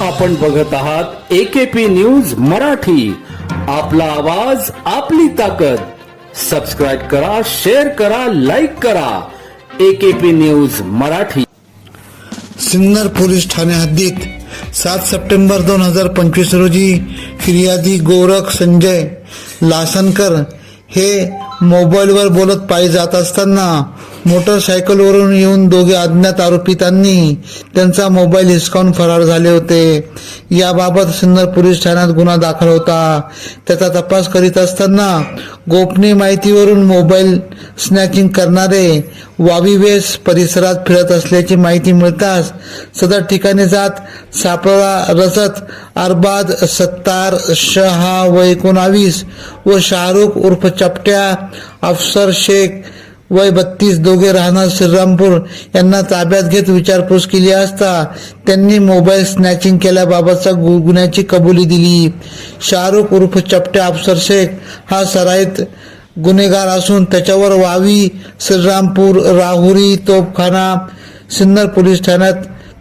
आपण बघत आहात एकेपी न्यूज मराठी. आपला आवाज आपली ताकद. सबस्क्राईब करा शेअर करा लाईक करा. AKP news Marathi. Sinnar police Thane हद्दीत सात सप्टेंबर दोन हजार पंचवीस रोजी फिर्यादी गोरख संजय लासनकर हे मोबाईलवर बोलत पायी जात असताना मोटरसायकलवरून येऊन दोघे अज्ञात आरोपितांनी त्यांचा मोबाईल हिसकावून फरार झाले होते. याबाबत सिन्नर पोलीस ठाण्यात गुन्हा दाखल होता. त्याचा तपास करीत असताना गोपनीय माहितीवरून मोबाईल स्नॅचिंग करणारे वावीवेस परिसरात फिरत असल्याची माहिती मिळताच सदर ठिकाणी जात सापळा रसत अरबाद सत्तार शहा व एकोणावीस व शाहरुख उर्फ चपट्या अफसर शेख वय बत्तीस दोघे राहणार श्रीरामपूर. यांना ताब्यात घेत विचारपूस केली असता त्यांनी मोबाईल स्नॅचिंग केल्याबाबतचा गु- गुन्ह्याची कबुली दिली. शाहरुख उर्फ चपट्या अफसर शेख हा सराईत गुन्हेगार असून त्याच्यावर वावी श्रीरामपूर राहुरी तोपखाना सिन्नर पोलीस ठाण्यात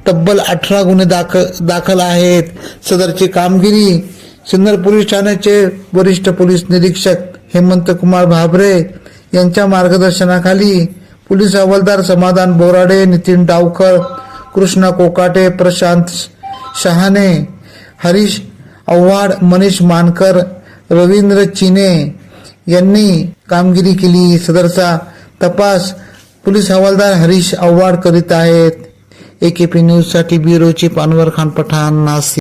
तब्बल अठरा गुन्हे दाखल दाखल आहेत. सदरची कामगिरी सिन्नर पोलीस ठाण्याचे वरिष्ठ पोलीस निरीक्षक हेमंत कुमार भाबरे यांच्या मार्गदर्शनाखाली पोलीस हवालदार समाधान बोराडे नितीन डावकर कृष्णा कोकाटे प्रशांत शहाणे हरीश आव्हाड मनीष मानकर रवींद्र चिने यांनी कामगिरी केली. सदरचा तपास पोलीस हवालदार हरीश आव्हाड करीत आहेत. एकेपी के पी न्यूजसाठी चीफ पानवर खान पठाण नाशिक.